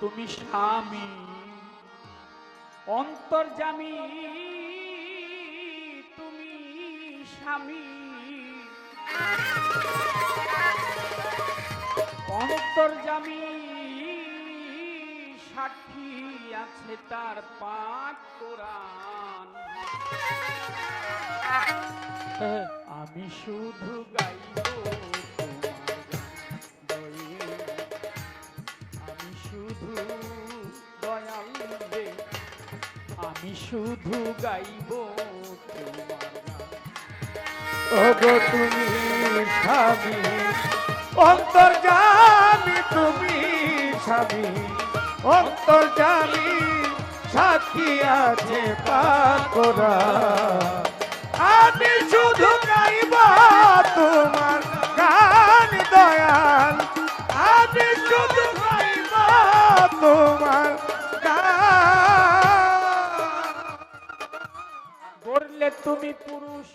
তুমি স্বামী অন্তর্জামী তুমি স্বামী। অন্তর্জামী সাক্ষী আছে তার পাক কোরআন। আমি শুধু গাইব শুধু গাইব ওগো তুমি স্বামী অন্তর্জামী তুমি স্বামী। অন্তর্জামী সাক্ষী আছে পাকরা আমি শুধু গাইব তোমার তুমি পুরুষ,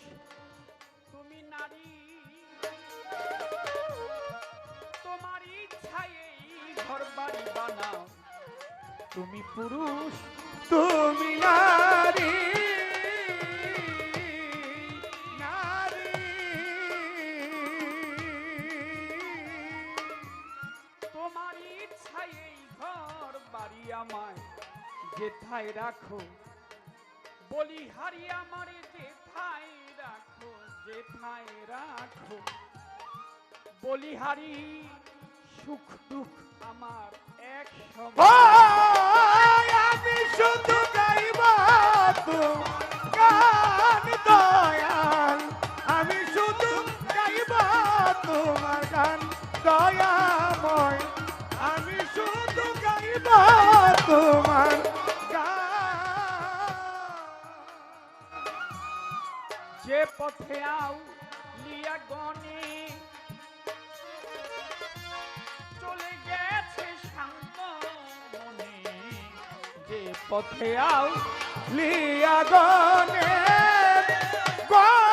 তুমি নারী। তোমার ইচ্ছায় ঘর বাড়ি বানাও। তুমি পুরুষ, তুমি নারী। নারী। তোমার ইচ্ছায় ঘর বাড়ি আমায় যেথায় রাখো। বলি, হারি আমারে যেথায় রাখো যেথায় রাখো। বলি, হারি, সুখ দুঃখ আমার এক আমি শুধু গাইব গান দয়াল। আমি শুধু গাইব তোমার গান দয়াময়। আমি শুধু গাইব তোমার যে পথে আউ লিয়া গনে। চলে গেছে শান্ত মনে, যে পথে আউ লিয়া গনে। গনে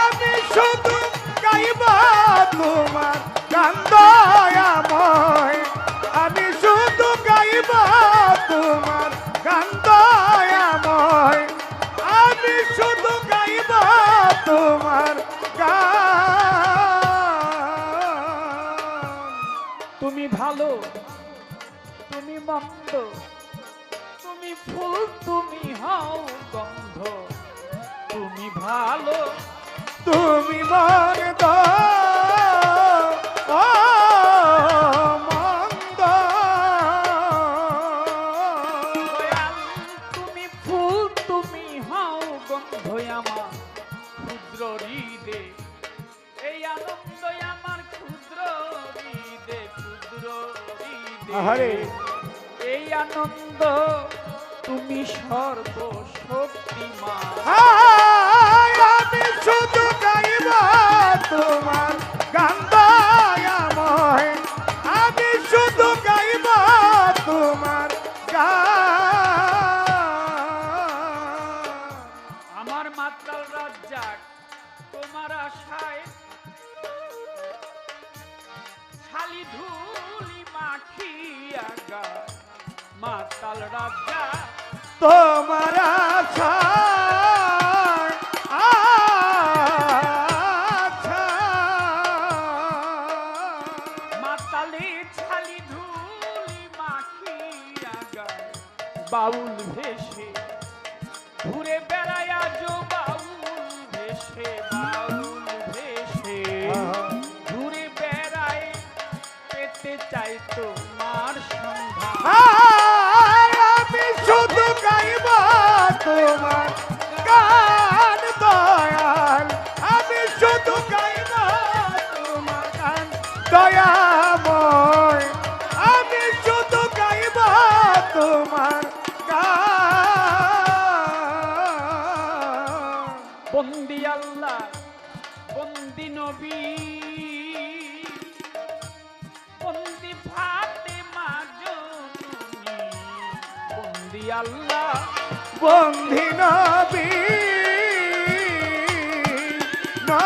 আমি শুধু গাইব তোমার গান আমি শুধু গাইব তোমার গান দয়াময় আমি শুধু গাইব তোমার তুমি ভালো, তুমি মন্দ ভালো তুমি মন মন্দ। তুমি ফুল তুমি হও গন্ধ আমার ক্ষুদ্র হৃদে এই আনন্দ আমার ক্ষুদ্র হৃদে ক্ষুদ্র আহারে। হৃদে এই আনন্দ তুমি সর্বশক্তিমান। বাউল ভেসে আল্লাহ বন্ধিনবী না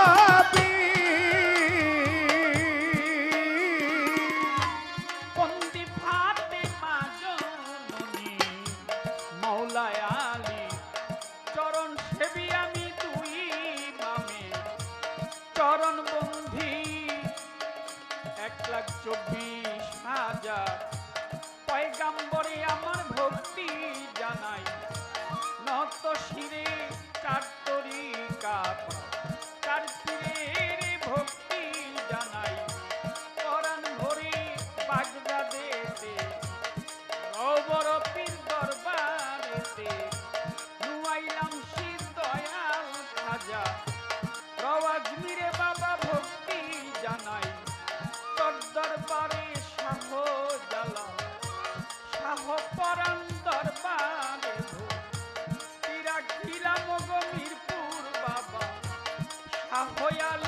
হইয়া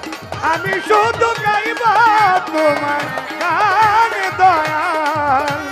আমি শুধু গাইব তোমার গান দয়াল।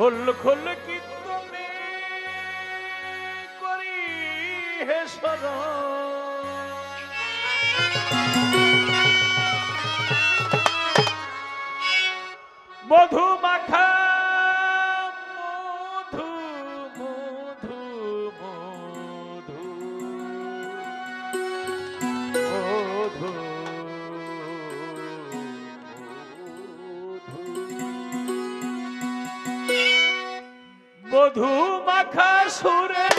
ঢোল খোল কীর্তনে করি হে সর মধু মাখা মধু মাখা সুরে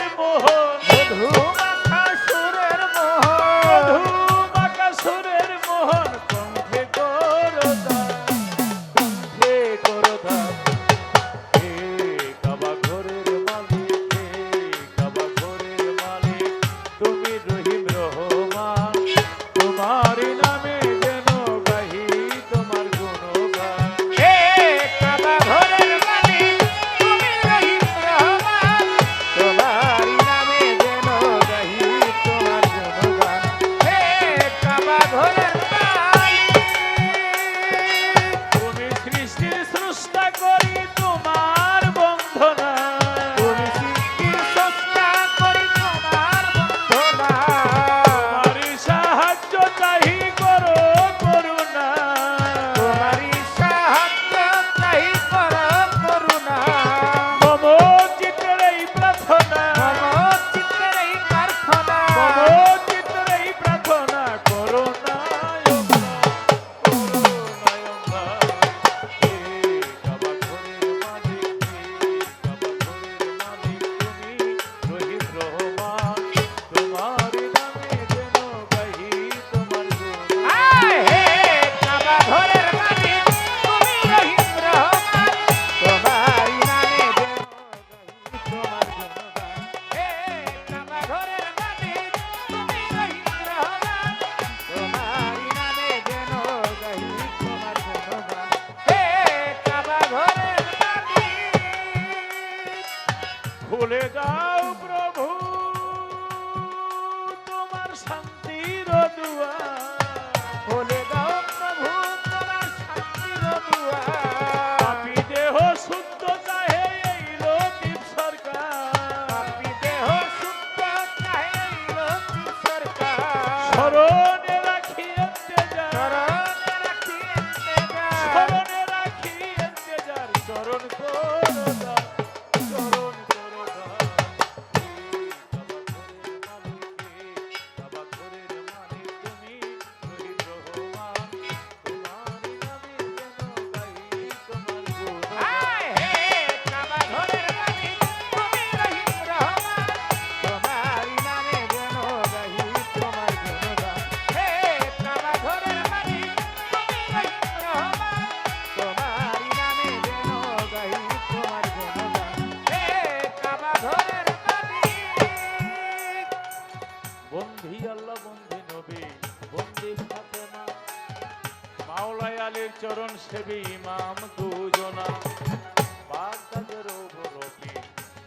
সেবী ইমাম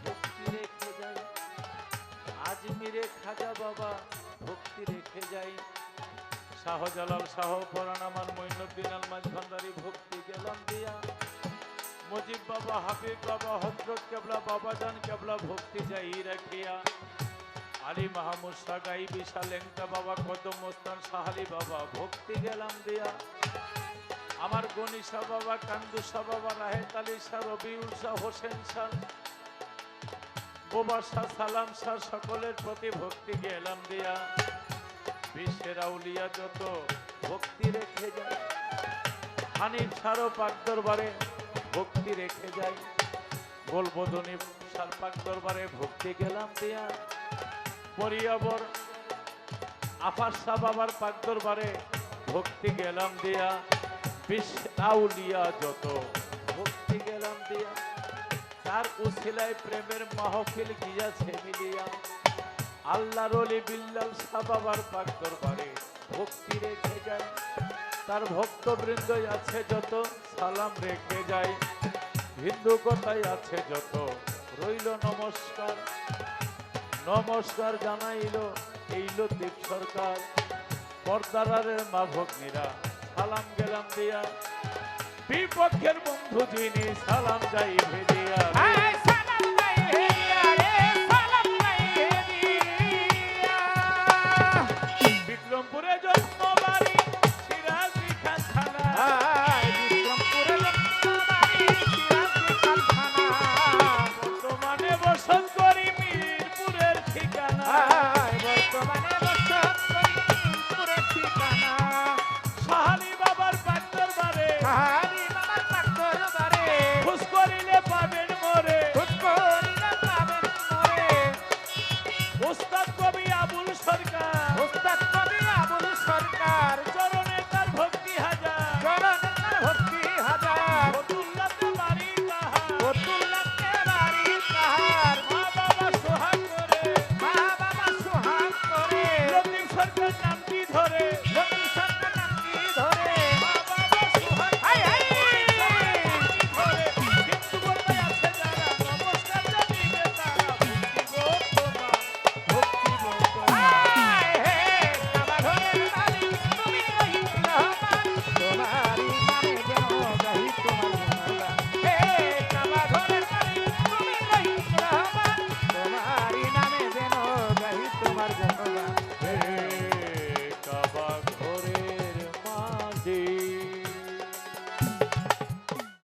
ভক্তি রেখে যাই আজমিরে খাজা বাবা, ভক্তি রেখে যাই শাহজালাল শাহ, পরাণ আমার মঈনুদ্দিন আলমাজ ভান্ডারি ভক্তি গেলাম দিয়া। মুজিব বাবা, হাবিব বাবা, হজরত কেবলা বাবাজান কেবলা, ভক্তি যাই রাখিয়া। আলী মাহমুদ সাগাই বিশাল বাবা, কদম মোস্তান সাহালি বাবা, ভক্তি গেলাম দিয়া। আমার গনিশা বাবা কান্দুসা বাবা রাহেত আলী শাহ রবিউল শাহ হোসেন শাহ বোবা শাহ সালাম শাহ সকলের প্রতি ভক্তি গেলাম দিয়া। বিশ্বের আউলিয়া যত ভক্তি রেখে যায়, হানিফ সারো পাক দরবারে ভক্তি রেখে যায়। গোলবদনী সার পাক দরবারে ভক্তি গেলাম দিয়া। পরিয়াবর, আফার শাহ বাবার পাক দরবারে ভক্তি গেলাম দিয়া। আউলিয়া যত। ভক্তি গেলাম দিয়া। তার উসিলায় প্রেমের মাহফিল গিয়াছে মিলিয়া। আল্লাহর অলি বিল্লাল শাহ বাবার পাক দরবারে ভক্তি রেখে যায় তার ভক্তবৃন্দ আছে যত, সালাম রেখে যায় হিন্দু কথায় আছে যত, রইল নমস্কার। নমস্কার জানাইল এই লতিফ সরকার। পর্দারের মা ভগ্নীরা। সালাম গেলাম দিয়া। বিপক্ষের বন্ধু যিনি সালাম যাই ভেদিয়া